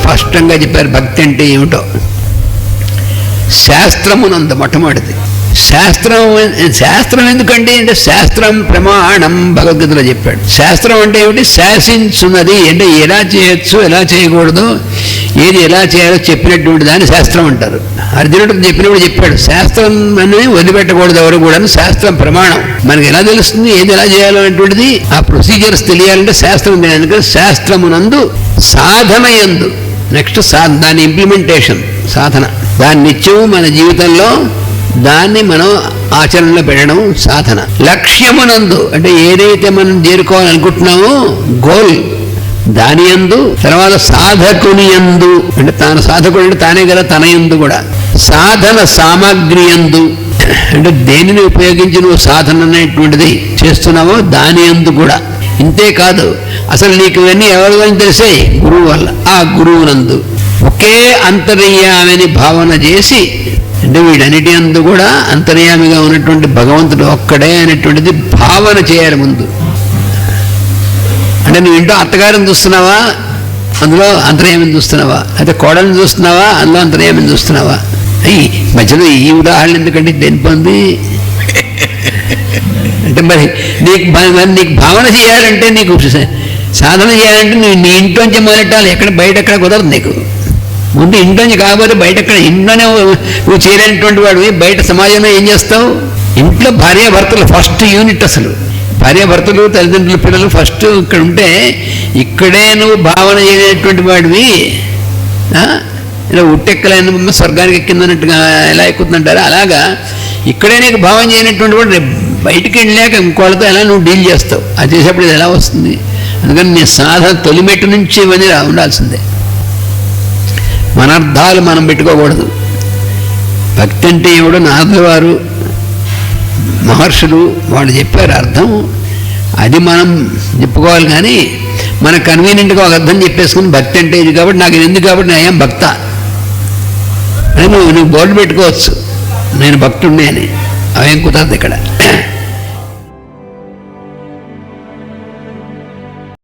స్పష్టంగా చెప్పారు భక్తి అంటే ఏమిటో. శాస్త్రమునందు మొట్టమొదటిది. శాస్త్రం శాస్త్రం ఎందుకండి అంటే శాస్త్రం ప్రమాణం భగవద్గీతలో చెప్పాడు. శాస్త్రం అంటే ఏమిటి? శాసించున్నది అంటే ఎలా చేయొచ్చు ఎలా చేయకూడదు ఏది ఎలా చేయాలో చెప్పినటువంటి దాన్ని శాస్త్రం అంటారు. అర్జునుడు చెప్పినప్పుడు చెప్పాడు శాస్త్రం అని వదిలిపెట్టకూడదు ఎవరు కూడా శాస్త్రం ప్రమాణం. మనకి ఎలా తెలుస్తుంది ఏది ఎలా చేయాలో అనేటువంటిది ఆ ప్రొసీజర్స్ తెలియాలంటే శాస్త్రం తెలియాలి. అందుకని శాస్త్రమునందు సాధనయందు నెక్స్ట్ సా దాని ఇంప్లిమెంటేషన్ సాధన. దాన్ని నిత్యం మన జీవితంలో దాన్ని మనం ఆచరణలో పెట్టడం సాధన. లక్ష్యమునందు అంటే ఏదైతే మనం చేరుకోవాలనుకుంటున్నామో గోల్ దాని యందు తర్వాత సాధకుని యందు అంటే తాను సాధకుడు అంటే తానే కదా తన యందు కూడా. సాధన సామాగ్రి యందు అంటే దేనిని ఉపయోగించి నువ్వు సాధన అనేటువంటిది చేస్తున్నావో దాని యందు కూడా. ఇంతే కాదు అసలు నీకు ఇవన్నీ ఎవరి వల్ల తెలిసాయి గురువు వల్ల. ఆ గురువునందు. ఒకే అంతర్యామిని భావన చేసి అంటే వీడన్నిటి అందు కూడా అంతర్యామిగా ఉన్నటువంటి భగవంతుడు ఒక్కడే అనేటువంటిది భావన చేయాలి ముందు. అంటే నువ్వు ఇంట్లో అత్తగారిని చూస్తున్నావా? అందులో అంతర్యామిని చూస్తున్నావా? అయితే కోడల్ని చూస్తున్నావా? అందులో అంతర్యామిని చూస్తున్నావా? అయ్యి మధ్యలో ఈ ఉదాహరణ ఎందుకంటే దేని పొంది? అంటే మరి నీకు మరి నీకు భావన చేయాలంటే నీకు సాధన చేయాలంటే నువ్వు నీ ఇంట్లోంచి మొదలెట్టాలి. ఎక్కడ బయట ఎక్కడ కుదరదు నీకు. ముందు ఇంట్లోంచి కాకపోతే బయట ఎక్కడ ఇంట్లోనే నువ్వు చేయలేనటువంటి వాడివి బయట సమాజంలో ఏం చేస్తావు? ఇంట్లో భార్యాభర్తలు ఫస్ట్ యూనిట్ అసలు. భార్యాభర్తలు తల్లిదండ్రులు పిల్లలు ఫస్ట్ ఇక్కడ ఉంటే ఇక్కడే నువ్వు భావన చేయనటువంటి వాడివి. ఇలా ఉట్టెక్కలైన స్వర్గానికి ఎక్కిందన్నట్టుగా ఎలా ఎక్కుతుందంటారు? అలాగా ఇక్కడే నీకు భావం చేయనటువంటి వాడు రేపు బయటికి వెళ్ళాక ఇంకోళ్ళతో ఎలా నువ్వు డీల్ చేస్తావు? అది చేసేప్పుడు ఇది ఎలా వస్తుంది? అందుకని నీ సాధన తొలిమెట్టు నుంచి ఇవన్నీ ఉండాల్సిందే. మన అర్థాలు మనం పెట్టుకోకూడదు. భక్తి అంటే ఎవడు? నాథవారు మహర్షులు వాళ్ళు చెప్పారు అర్థం. అది మనం చెప్పుకోవాలి కానీ మన కన్వీనియంట్గా ఒక అర్థం చెప్పేసుకుని భక్తి అంటే ఇది కాబట్టి నాకు ఇది ఎందుకు కాబట్టి నేను ఏం భక్త. అని నువ్వు నువ్వు బోర్డు పెట్టుకోవచ్చు. నేను భక్తుండే అని. అవేం కుదరదు ఇక్కడ.